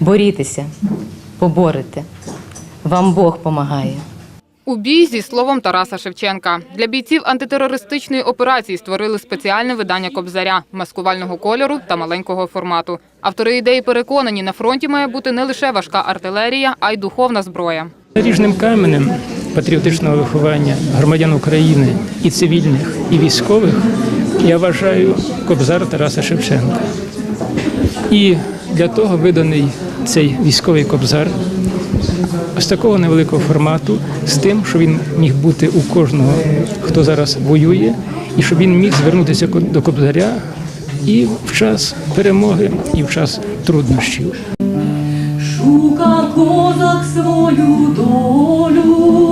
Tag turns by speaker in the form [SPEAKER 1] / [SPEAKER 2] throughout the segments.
[SPEAKER 1] Борітеся, поборете. Вам Бог помагає.
[SPEAKER 2] У бій зі словом Тараса Шевченка. Для бійців антитерористичної операції створили спеціальне видання кобзаря маскувального кольору та маленького формату. Автори ідеї переконані, на фронті має бути не лише важка артилерія, а й духовна зброя.
[SPEAKER 3] Наріжним каменем патріотичного виховання громадян України і цивільних, і військових я вважаю кобзар Тараса Шевченка. І для того виданий цей військовий кобзар ось такого невеликого формату, з тим, що він міг бути у кожного, хто зараз воює, і щоб він міг звернутися до кобзаря і в час перемоги, і в час труднощів.
[SPEAKER 4] Шука козак свою долю,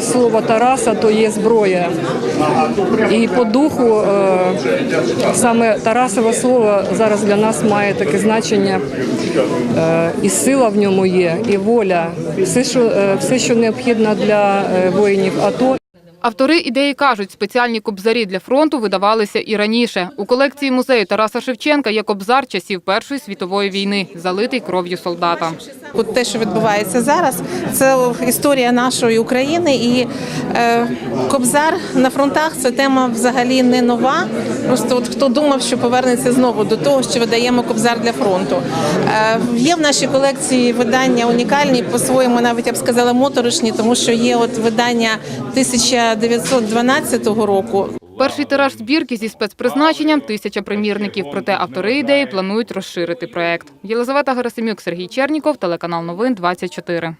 [SPEAKER 5] Слово Тараса то є зброя. І по духу е, саме Тарасове слово зараз для нас має таке значення. Е, І сила в ньому є, і воля. Все, що, е, все, що необхідно для воїнів АТО,
[SPEAKER 2] Автори ідеї кажуть, спеціальні кобзарі для фронту видавалися і раніше. У колекції музею Тараса Шевченка є кобзар часів Першої світової війни, залитий кров'ю солдата.
[SPEAKER 6] От те, що відбувається зараз, це історія нашої України. І е, Кобзар на фронтах це тема взагалі не нова. Просто от хто думав, що повернеться знову до того, що видаємо Кобзар для фронту. Е, є в нашій колекції видання унікальні, по-своєму, навіть я б сказала, моторошні, тому що є от видання 1912 року.
[SPEAKER 2] Перший тираж збірки зі спецпризначенням тисяча примірників. Проте автори ідеї планують розширити проект. Єлизавета Герасимюк, Сергій Черніков, телеканал Новин 24.